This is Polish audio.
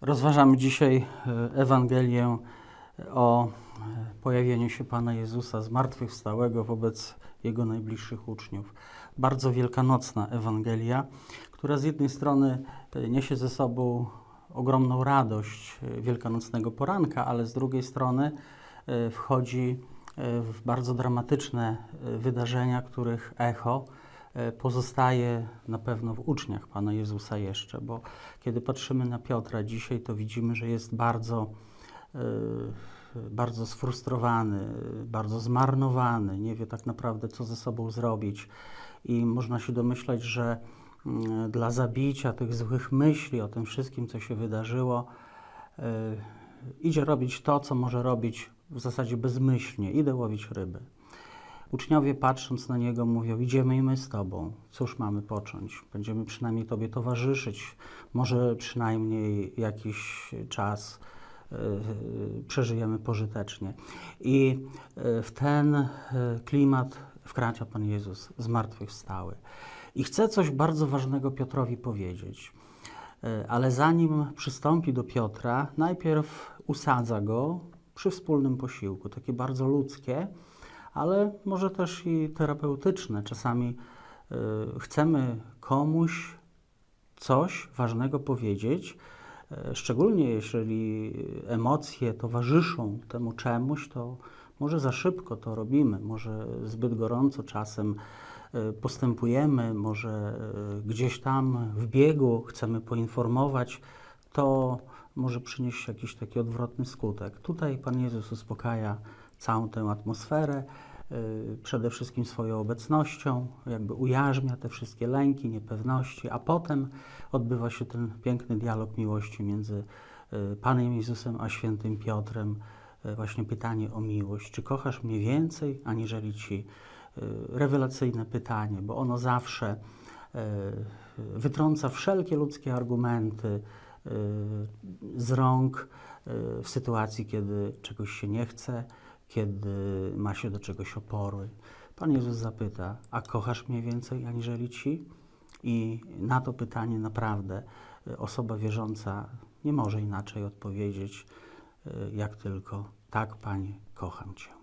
Rozważamy dzisiaj e, Ewangelię o e, pojawieniu się Pana Jezusa zmartwychwstałego wobec Jego najbliższych uczniów. Bardzo wielkanocna Ewangelia, która z jednej strony e, niesie ze sobą ogromną radość wielkanocnego poranka, ale z drugiej strony wchodzi w bardzo dramatyczne wydarzenia, których echo pozostaje na pewno w uczniach Pana Jezusa jeszcze, bo kiedy patrzymy na Piotra dzisiaj, to widzimy, że jest bardzo, e, bardzo sfrustrowany, bardzo zmarnowany, nie wie tak naprawdę, co ze sobą zrobić. I można się domyślać, że mm, dla zabicia tych złych myśli o tym wszystkim, co się wydarzyło, e, idzie robić to, co może robić w zasadzie bezmyślnie, idę łowić ryby. Uczniowie patrząc na niego mówią, idziemy i my z tobą. Cóż mamy począć? Będziemy przynajmniej tobie towarzyszyć, może przynajmniej jakiś czas e, przeżyjemy pożytecznie. I e, w ten e, klimat wkracza Pan Jezus zmartwychwstały. I chce coś bardzo ważnego Piotrowi powiedzieć. Ale zanim przystąpi do Piotra, najpierw usadza go przy wspólnym posiłku, takie bardzo ludzkie, ale może też i terapeutyczne. Czasami y, chcemy komuś coś ważnego powiedzieć, e, szczególnie jeżeli emocje towarzyszą temu czemuś, to może za szybko to robimy, może zbyt gorąco czasem e, postępujemy, może e, gdzieś tam w biegu chcemy poinformować, to może przynieść jakiś taki odwrotny skutek. Tutaj Pan Jezus uspokaja całą tę atmosferę, y, przede wszystkim swoją obecnością, jakby ujarzmia te wszystkie lęki, niepewności, a potem odbywa się ten piękny dialog miłości między y, Panem Jezusem a świętym Piotrem. Y, Właśnie pytanie o miłość. Czy kochasz mnie więcej, aniżeli ci? Rewelacyjne pytanie, bo ono zawsze wytrąca wszelkie ludzkie argumenty z rąk w sytuacji, kiedy czegoś się nie chce, kiedy ma się do czegoś opory. Pan Jezus zapyta, a kochasz mnie więcej aniżeli ci? I na to pytanie naprawdę y, osoba wierząca nie może inaczej odpowiedzieć, y, jak tylko tak, Panie, kocham Cię.